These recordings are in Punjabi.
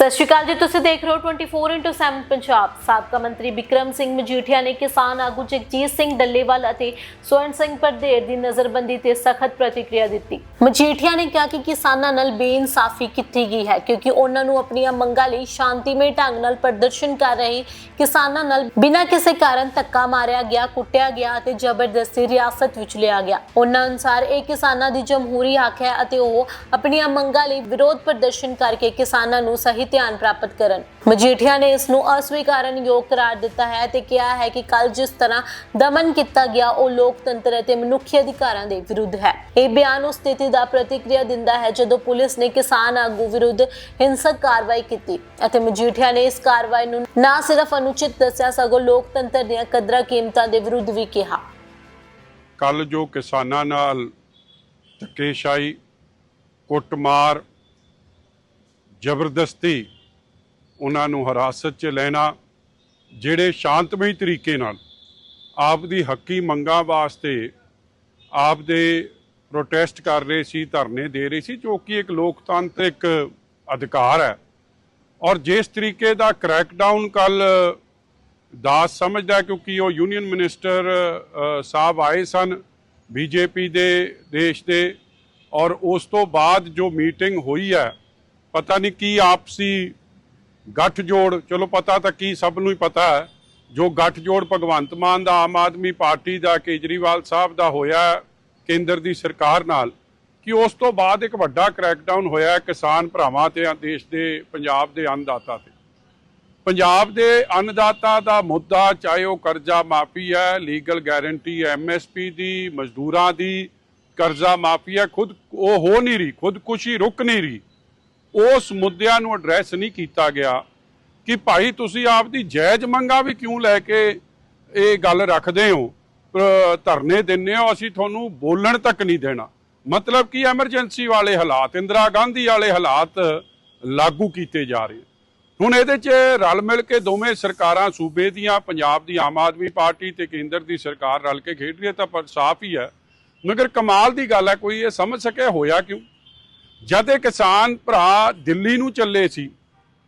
ਸਤਿ ਸ਼੍ਰੀ ਅਕਾਲ ਜੀ, ਤੁਸੀਂ ਦੇਖ ਰਹੇ ਹੋ 24/7 ਪੰਜਾਬ। ਸਾਬਕਾ ਮੰਤਰੀ ਵਿਕਰਮ ਸਿੰਘ ਮਜੀਠੀਆ ਨੇ ਕਿਸਾਨ ਆਗੂ ਜਗਜੀਤ ਸਿੰਘ ਡੱਲੇਵਾਲ ਅਤੇ ਸਵਰਨ ਸਿੰਘ ਪਰਦੇਰ ਦੀ ਨਜ਼ਰਬੰਦੀ ਤੇ ਸਖਤ ਪ੍ਰਤੀਕਿਰਿਆ ਦਿੱਤੀ। ਮਜੀਠੀਆ ਨੇ ਕਿਹਾ ਕਿ ਕਿਸਾਨਾਂ ਨਾਲ ਬੇਇਨਸਾਫੀ ਕੀਤੀ ਗਈ ਹੈ ਕਿਉਂਕਿ ਉਹਨਾਂ ਨੂੰ ਆਪਣੀਆਂ ਮੰਗਾਂ ਲਈ ਸ਼ਾਂਤੀਮਈ ਢੰਗ ਨਾਲ ਪ੍ਰਦਰਸ਼ਨ ਕਰ ਰਹੇ ਕਿਸਾਨਾਂ ਨਾਲ ਬਿਨਾਂ ਕਿਸੇ ਕਾਰਨ ਧੱਕਾ ਮਾਰਿਆ ਗਿਆ, ਕੁੱਟਿਆ ਗਿਆ ਅਤੇ ਜ਼ਬਰਦਸਤੀ ਰਿਆਸਤ ਵਿੱਚ ਲਿਆ ਗਿਆ। ਉਹਨਾਂ ਅਨੁਸਾਰ ਇਹ ਕਿਸਾਨਾਂ ਦੀ ਜਮਹੂਰੀ ਹੱਕ ਹੈ ਅਤੇ ਉਹ ਆਪਣੀਆਂ ਮੰਗਾਂ ਲਈ ਵਿਰੋਧ ਪ੍ਰਦਰਸ਼ਨ ਕਰਕੇ ਕਿਸਾਨਾਂ ਨੂੰ ਸਹੀ ਧਿਆਨ ਪ੍ਰਾਪਤ ਕਰਨ। ਮਜੀਠੀਆ ਨੇ ਇਸ ਨੂੰ ਅਸਵੀਕਾਰਨਯੋਗ ਕਰਾਰ ਦਿੱਤਾ ਹੈ ਤੇ ਕਿਹਾ ਹੈ ਕਿ ਕੱਲ ਜਿਸ ਤਰ੍ਹਾਂ ਦਮਨ ਕੀਤਾ ਗਿਆ, ਉਹ ਲੋਕਤੰਤਰ ਅਤੇ ਮਨੁੱਖੀ ਅਧਿਕਾਰਾਂ ਦੇ ਵਿਰੁੱਧ ਹੈ। ਇਹ ਬਿਆਨ ਉਸ ਸਥਿਤੀ ਦਾ ਪ੍ਰਤੀਕਿਰਿਆ ਦਿੰਦਾ ਹੈ ਜਦੋਂ ਪੁਲਿਸ ਨੇ ਕਿਸਾਨ ਆਗੂ ਵਿਰੁੱਧ ਹਿੰਸਕ ਕਾਰਵਾਈ ਕੀਤੀ ਅਤੇ ਮਜੀਠੀਆ ਨੇ ਇਸ ਕਾਰਵਾਈ ਨੂੰ ਨਾ ਸਿਰਫ ਅਨੁਚਿਤ ਦੱਸਿਆ, ਸਗੋਂ ਲੋਕਤੰਤਰ ਦੀਆਂ ਕਦਰਾਂ ਕੀਮਤਾਂ ਦੇ ਵਿਰੁੱਧ ਵੀ ਕਿਹਾ। ਕੱਲ ਜੋ ਕਿਸਾਨਾਂ ਨਾਲ ਧੱਕੇਸ਼ਾਹੀ, ਕੁੱਟਮਾਰ ਜ਼ਬਰਦਸਤੀ ਉਹਨਾਂ ਨੂੰ ਹਿਰਾਸਤ 'ਚ ਲੈਣਾ, ਜਿਹੜੇ ਸ਼ਾਂਤਮਈ ਤਰੀਕੇ ਨਾਲ ਆਪ ਦੀ ਹੱਕੀ ਮੰਗਾਂ ਵਾਸਤੇ ਆਪ ਦੇ ਪ੍ਰੋਟੈਸਟ ਕਰ ਰਹੇ ਸੀ, ਧਰਨੇ ਦੇ ਰਹੇ ਸੀ, ਜੋ ਕਿ ਇੱਕ ਲੋਕਤਾਂਤਰਿਕ ਅਧਿਕਾਰ ਹੈ। ਔਰ ਜਿਸ ਤਰੀਕੇ ਦਾ ਕ੍ਰੈਕਡਾਊਨ ਕੱਲ ਦਾਸ ਸਮਝਦਾ ਕਿਉਂਕਿ ਉਹ ਯੂਨੀਅਨ ਮਿਨਿਸਟਰ ਸਾਹਿਬ ਆਏ ਸਨ ਬੀਜੇਪੀ ਦੇ ਦੇਸ਼ ਦੇ, ਔਰ ਉਸ ਤੋਂ ਬਾਅਦ ਜੋ ਮੀਟਿੰਗ ਹੋਈ ਹੈ ਪਤਾ ਨਹੀਂ ਕੀ ਆਪਸੀ ਗੱਠਜੋੜ, ਚਲੋ ਪਤਾ ਤਾਂ ਕੀ ਸਭ ਨੂੰ ਹੀ ਪਤਾ ਹੈ, ਜੋ ਗੱਠਜੋੜ ਭਗਵੰਤ ਮਾਨ ਦਾ, ਆਮ ਆਦਮੀ ਪਾਰਟੀ ਦਾ, ਕੇਜਰੀਵਾਲ ਸਾਹਿਬ ਦਾ ਹੋਇਆ ਕੇਂਦਰ ਦੀ ਸਰਕਾਰ ਨਾਲ, ਕਿ ਉਸ ਤੋਂ ਬਾਅਦ ਇੱਕ ਵੱਡਾ ਕ੍ਰੈਕਡਾਊਨ ਹੋਇਆ ਕਿਸਾਨ ਭਰਾਵਾਂ ਤੇ, ਦੇਸ਼ ਦੇ, ਪੰਜਾਬ ਦੇ ਅੰਨਦਾਤਾ ਤੇ। ਪੰਜਾਬ ਦੇ ਅੰਨਦਾਤਾ ਦਾ ਮੁੱਦਾ, ਚਾਹੇ ਉਹ ਕਰਜ਼ਾ ਮਾਫੀ ਹੈ ਲੀਗਲ ਗਾਰੰਟੀ ਐਮਐਸਪੀ ਦੀ, ਮਜ਼ਦੂਰਾਂ ਦੀ, ਕਰਜ਼ਾ ਮਾਫੀ ਹੈ, ਖੁਦ ਉਹ ਹੋ ਨਹੀਂ ਰਹੀ, ਖੁਦਕੁਸ਼ੀ ਰੁਕ ਨਹੀਂ ਰਹੀ। ਉਸ ਮੁੱਦਿਆਂ ਨੂੰ ਐਡਰੈਸ ਨਹੀਂ ਕੀਤਾ ਗਿਆ ਕਿ ਭਾਈ ਤੁਸੀਂ ਆਪ ਦੀ ਜਾਇਜ਼ ਮੰਗਾਂ ਵੀ ਕਿਉਂ ਲੈ ਕੇ ਇਹ ਗੱਲ ਰੱਖਦੇ ਹੋ? ਧਰਨੇ ਦਿੰਨੇ ਹੋ, ਅਸੀਂ ਤੁਹਾਨੂੰ ਬੋਲਣ ਤੱਕ ਨਹੀਂ ਦੇਣਾ। ਮਤਲਬ ਕਿ ਐਮਰਜੈਂਸੀ ਵਾਲੇ ਹਾਲਾਤ, ਇੰਦਰਾ ਗਾਂਧੀ ਵਾਲੇ ਹਾਲਾਤ ਲਾਗੂ ਕੀਤੇ ਜਾ ਰਹੇ। ਹੁਣ ਇਹਦੇ 'ਚ ਰਲ ਮਿਲ ਕੇ ਦੋਵੇਂ ਸਰਕਾਰਾਂ, ਸੂਬੇ ਦੀਆਂ, ਪੰਜਾਬ ਦੀ ਆਮ ਆਦਮੀ ਪਾਰਟੀ ਤੇ ਕੇਂਦਰ ਦੀ ਸਰਕਾਰ ਰਲ ਕੇ ਖੇਡ ਰਹੀ ਹੈ ਤਾਂ ਪਰ ਸਾਫ਼ ਹੀ ਹੈ। ਮਗਰ ਕਮਾਲ ਦੀ ਗੱਲ ਹੈ, ਕੋਈ ਇਹ ਸਮਝ ਸਕਿਆ ਹੋਇਆ ਕਿਉਂ? ਜਦ ਇਹ ਕਿਸਾਨ ਭਰਾ ਦਿੱਲੀ ਨੂੰ ਚੱਲੇ ਸੀ,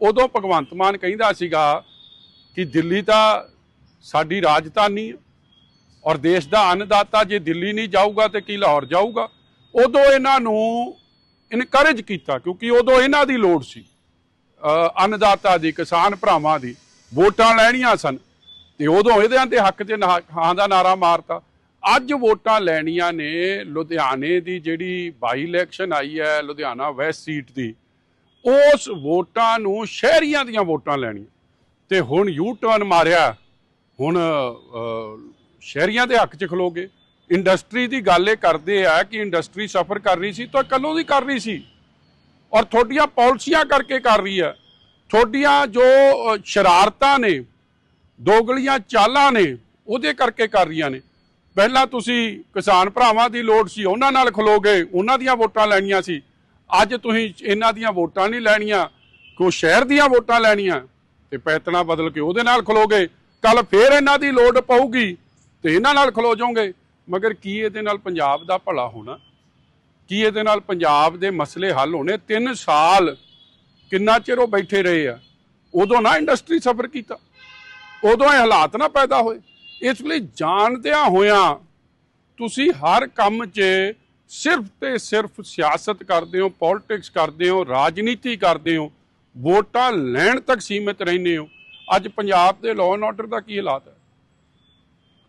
ਉਦੋਂ ਭਗਵੰਤ ਮਾਨ ਕਹਿੰਦਾ ਸੀਗਾ ਕਿ ਦਿੱਲੀ ਤਾਂ ਸਾਡੀ ਰਾਜਧਾਨੀ ਹੈ ਔਰ ਦੇਸ਼ ਦਾ ਅੰਨਦਾਤਾ ਜੇ ਦਿੱਲੀ ਨਹੀਂ ਜਾਊਗਾ ਤੇ ਕੀ ਲਾਹੌਰ ਜਾਊਗਾ? ਉਦੋਂ ਇਹਨਾਂ ਨੂੰ ਇਨਕਰੇਜ ਕੀਤਾ ਕਿਉਂਕਿ ਉਦੋਂ ਇਹਨਾਂ ਦੀ ਲੋੜ ਸੀ। ਅੰਨਦਾਤਾ ਦੀ, ਕਿਸਾਨ ਭਰਾਵਾਂ ਦੀ ਵੋਟਾਂ ਲੈਣੀਆਂ ਸਨ ਤੇ ਉਦੋਂ ਇਹਦੇ ਦੇ ਹੱਕ 'ਚ ਨਾ- ਹਾਂ ਦਾ ਨਾਰਾ ਮਾਰਤਾ। ਅੱਜ ਵੋਟਾਂ ਲੈਣੀਆਂ ਨੇ ਲੁਧਿਆਣੇ ਦੀ ਜਿਹੜੀ ਬਾਈ ਇਲੈਕਸ਼ਨ ਆਈ ਹੈ, ਲੁਧਿਆਣਾ ਵੈਸਟ ਸੀਟ ਦੀ, ਉਸ ਵੋਟਾਂ ਨੂੰ ਸ਼ਹਿਰੀਆਂ ਦੀਆਂ ਵੋਟਾਂ ਲੈਣੀਆਂ। ਤੇ ਹੁਣ ਯੂ ਟਰਨ ਮਾਰਿਆ, ਹੁਣ ਸ਼ਹਿਰੀਆਂ ਦੇ ਹੱਕ 'ਚ ਖਲੋਗੇ। ਇੰਡਸਟਰੀ ਦੀ ਗੱਲ ਇਹ ਕਰਦੇ ਆ ਕਿ ਇੰਡਸਟਰੀ ਸਫਰ ਕਰ ਰਹੀ ਸੀ, ਤਾਂ ਕਦੋਂ ਦੀ ਕਰ ਰਹੀ ਸੀ। ਔਰ ਤੁਹਾਡੀਆਂ ਪਾਲਿਸੀਆਂ ਕਰਕੇ ਕਰ ਰਹੀ ਹੈ। ਤੁਹਾਡੀਆਂ ਜੋ ਸ਼ਰਾਰਤਾਂ ਨੇ, ਦੋਗਲੀਆਂ ਚਾਲਾਂ ਨੇ, ਉਹਦੇ ਕਰਕੇ ਕਰ ਰਹੀਆਂ ਨੇ। ਪਹਿਲਾਂ ਤੁਸੀਂ ਕਿਸਾਨ ਭਰਾਵਾਂ ਦੀ ਲੋੜ ਸੀ, ਉਹਨਾਂ ਨਾਲ ਖਲੋਗੇ, ਉਹਨਾਂ ਦੀਆਂ ਵੋਟਾਂ ਲੈਣੀਆਂ ਸੀ। ਅੱਜ ਤੁਸੀਂ ਇਹਨਾਂ ਦੀਆਂ ਵੋਟਾਂ ਨਹੀਂ ਲੈਣੀਆਂ ਕੋ ਸ਼ਹਿਰ ਦੀਆਂ ਵੋਟਾਂ ਲੈਣੀਆਂ, ਤੇ ਪੈਤਨਾ ਬਦਲ ਕੇ ਉਹਦੇ ਨਾਲ ਖਲੋਗੇ। ਕੱਲ ਫੇਰ ਇਹਨਾਂ ਦੀ ਲੋੜ ਪਊਗੀ, ਤੇ ਇਹਨਾਂ ਨਾਲ ਖਲੋ ਜਾਓਗੇ। ਮਗਰ ਕੀ ਇਹਦੇ ਨਾਲ ਪੰਜਾਬ ਦਾ ਭਲਾ ਹੋਣਾ? ਕੀ ਇਹਦੇ ਨਾਲ ਪੰਜਾਬ ਦੇ ਮਸਲੇ ਹੱਲ ਹੋਣੇ? 3 ਸਾਲ ਕਿੰਨਾ ਚਿਰ ਉਹ ਬੈਠੇ ਰਹੇ ਆ? ਉਦੋਂ ਨਾ ਇੰਡਸਟਰੀ ਸਫਰ ਕੀਤਾ। ਉਦੋਂ ਇਹ ਹਾਲਾਤ ਨਾ ਪੈਦਾ ਹੋਏ। ਇਸ ਲਈ ਜਾਣਦਿਆਂ ਹੋਇਆਂ ਤੁਸੀਂ ਹਰ ਕੰਮ 'ਚ ਸਿਰਫ ਤੇ ਸਿਰਫ ਸਿਆਸਤ ਕਰਦੇ ਹੋ ਪੋਲਿਟਿਕਸ ਕਰਦੇ ਹੋ, ਰਾਜਨੀਤੀ ਕਰਦੇ ਹੋ, ਵੋਟਾਂ ਲੈਣ ਤੱਕ ਸੀਮਿਤ ਰਹਿੰਦੇ ਹੋ। ਅੱਜ ਪੰਜਾਬ ਦੇ ਲਾਅ ਐਂਡ ਆਰਡਰ ਦਾ ਕੀ ਹਾਲਾਤ ਹੈ?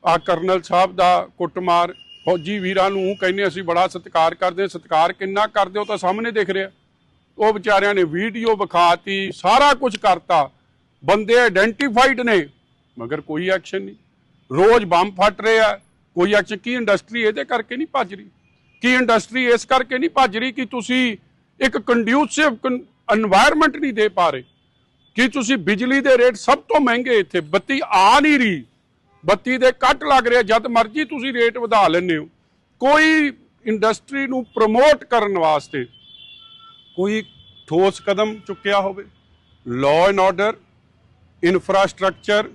ਆ ਕਰਨਲ ਸਾਹਿਬ ਦਾ ਕੁੱਟਮਾਰ, ਫੌਜੀ ਵੀਰਾਂ ਨੂੰ ਕਹਿੰਦੇ ਅਸੀਂ ਬੜਾ ਸਤਿਕਾਰ ਕਰਦੇ ਹਾਂ, ਸਤਿਕਾਰ ਕਿੰਨਾ ਕਰਦੇ ਹੋ ਤਾਂ ਸਾਹਮਣੇ ਦਿਖ ਰਿਹਾ। ਉਹ ਵਿਚਾਰਿਆਂ ਨੇ ਵੀਡੀਓ ਵਿਖਾਤੀ, ਸਾਰਾ ਕੁਝ ਕਰਤਾ। ਬੰਦੇ ਆਇਡੈਂਟੀਫਾਈਡ ਨੇ, ਮਗਰ ਕੋਈ ਐਕਸ਼ਨ ਨਹੀਂ। ਰੋਜ਼ ਬੰਬ ਫਟ ਰਹੇ ਆ ਕੋਈ ਅੱਜ ਕੀ ਇੰਡਸਟਰੀ ਇਹਦੇ ਕਰਕੇ ਨਹੀਂ ਭੱਜ ਰਹੀ? ਕੀ ਇੰਡਸਟਰੀ ਇਸ ਕਰਕੇ ਨਹੀਂ ਭੱਜ ਰਹੀ ਕਿ ਤੁਸੀਂ ਇੱਕ ਕੰਡਿਊਸਿਵ এনवायरमेंट ਨਹੀਂ ਦੇ ਪਾ ਰਹੇ? ਕਿ ਤੁਸੀਂ ਬਿਜਲੀ ਦੇ ਰੇਟ ਸਭ ਤੋਂ ਮਹਿੰਗੇ ਇੱਥੇ? ਬੱਤੀ ਆ ਨਹੀਂ ਰਹੀ। ਬੱਤੀ ਦੇ ਕੱਟ ਲੱਗ ਰਿਹਾ, ਜਦ ਮਰਜ਼ੀ ਤੁਸੀਂ ਰੇਟ ਵਧਾ ਲੈਂਦੇ ਹੋ। ਕੋਈ ਇੰਡਸਟਰੀ ਨੂੰ ਪ੍ਰਮੋਟ ਕਰਨ ਵਾਸਤੇ ਕੋਈ ਠੋਸ ਕਦਮ ਚੁੱਕਿਆ ਹੋਵੇ? ਲਾਅ ਐਂਡ ਆਰਡਰ ਇਨਫਰਾਸਟ੍ਰਕਚਰ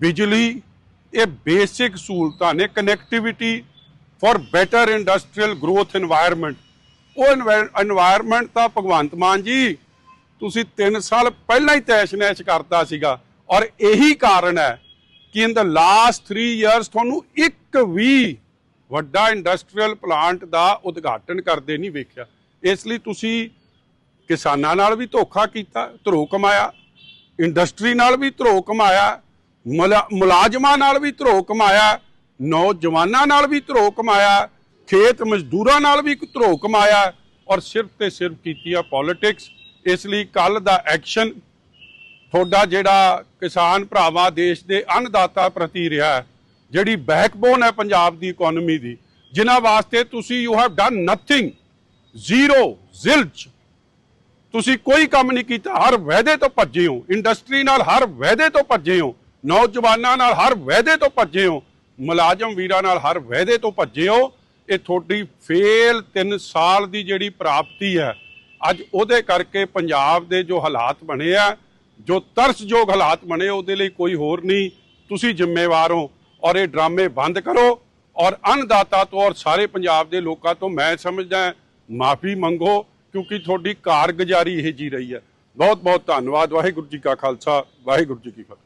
ਬਿਜਲੀ ਇਹ ਬੇਸਿਕ ਸਹੂਲਤਾਂ ਨੇ connectivity for better industrial growth environment ਉਹ এনवायरमेंट ਤਾਂ ਭਗਵੰਤ ਮਾਨ ਜੀ, ਤੁਸੀਂ 3 ਸਾਲ ਪਹਿਲਾਂ ਹੀ ਤੈਸ਼ ਤੈਸ਼ਨੈਸ਼ ਕਰਤਾ ਸੀਗਾ ਔਰ ਇਹੀ ਕਾਰਨ ਹੈ ਕਿ ਇਨ ਦਾ ਲਾਸਟ 3 ਇਅਰਸ ਤੁਹਾਨੂੰ ਇੱਕ ਵੀ ਵੱਡਾ ਇੰਡਸਟਰੀਅਲ ਪਲਾਂਟ ਦਾ ਉਦਘਾਟਨ ਕਰਦੇ ਨਹੀਂ ਵੇਖਿਆ। ਇਸ ਲਈ ਤੁਸੀਂ ਕਿਸਾਨਾਂ ਨਾਲ ਵੀ ਧੋਖਾ ਕੀਤਾ ਧਰੋ ਕਮਾਇਆ ਇੰਡਸਟਰੀ ਨਾਲ ਵੀ ਧਰੋ ਕਮਾਇਆ ਮੁਲਾਜ਼ਮਾਂ ਨਾਲ ਵੀ ਧਰੋ ਕਮਾਇਆ, ਨੌਜਵਾਨਾਂ ਨਾਲ ਵੀ ਧਰੋ ਕਮਾਇਆ, ਖੇਤ ਮਜ਼ਦੂਰਾਂ ਨਾਲ ਵੀ ਧਰੋ ਕਮਾਇਆ ਔਰ ਸਿਰਫ ਤੇ ਸਿਰਫ ਕੀਤੀ ਆ ਪੋਲਿਟਿਕਸ ਇਸ ਲਈ ਕੱਲ ਦਾ ਐਕਸ਼ਨ ਤੁਹਾਡਾ ਜਿਹੜਾ ਕਿਸਾਨ ਭਰਾਵਾਂ ਦੇਸ਼ ਦੇ ਅੰਨਦਾਤਾ ਪ੍ਰਤੀ ਰਿਹਾ ਜਿਹੜੀ ਬੈਕਬੋਨ ਹੈ ਪੰਜਾਬ ਦੀ ਇਕਨੋਮੀ ਦੀ, ਜਿਨ੍ਹਾਂ ਵਾਸਤੇ ਤੁਸੀਂ you have done nothing zero zilch ਤੁਸੀਂ ਕੋਈ ਕੰਮ ਨਹੀਂ ਕੀਤਾ, ਹਰ ਵਾਅਦੇ ਤੋਂ ਭੱਜੇ ਹੋ ਇੰਡਸਟਰੀ ਨਾਲ ਹਰ ਵਾਅਦੇ ਤੋਂ ਭੱਜੇ ਹੋ। ਨੌਜਵਾਨਾਂ ਨਾਲ ਹਰ ਵਾਅਦੇ ਤੋਂ ਭੱਜੇ ਹੋ, ਮੁਲਾਜ਼ਮ ਵੀਰਾਂ ਨਾਲ ਹਰ ਵਾਅਦੇ ਤੋਂ ਭੱਜੇ ਹੋ, ਇਹ ਤੁਹਾਡੀ ਫੇਲ 3 ਸਾਲ ਦੀ ਜਿਹੜੀ ਪ੍ਰਾਪਤੀ ਹੈ, ਅੱਜ ਉਹਦੇ ਕਰਕੇ ਪੰਜਾਬ ਦੇ ਜੋ ਹਾਲਾਤ ਬਣੇ ਆ, ਜੋ ਤਰਸਯੋਗ ਹਾਲਾਤ ਬਣੇ ਉਹਦੇ ਲਈ ਕੋਈ ਹੋਰ ਨਹੀਂ, ਤੁਸੀਂ ਜ਼ਿੰਮੇਵਾਰ ਹੋ ਔਰ ਇਹ ਡਰਾਮੇ ਬੰਦ ਕਰੋ ਔਰ ਅੰਨਦਾਤਾ ਤੋਂ ਔਰ ਸਾਰੇ ਪੰਜਾਬ ਦੇ ਲੋਕਾਂ ਤੋਂ ਮੈਂ ਸਮਝਦਾ ਮਾਫੀ ਮੰਗੋ, ਕਿਉਂਕਿ ਤੁਹਾਡੀ ਕਾਰਗੁਜ਼ਾਰੀ ਇਹ ਜੀ ਰਹੀ ਹੈ। ਬਹੁਤ ਬਹੁਤ ਧੰਨਵਾਦ, ਵਾਹਿਗੁਰੂ ਜੀ ਕਾ ਖਾਲਸਾ, ਵਾਹਿਗੁਰੂ ਜੀ ਕੀ ਫਤਿਹ।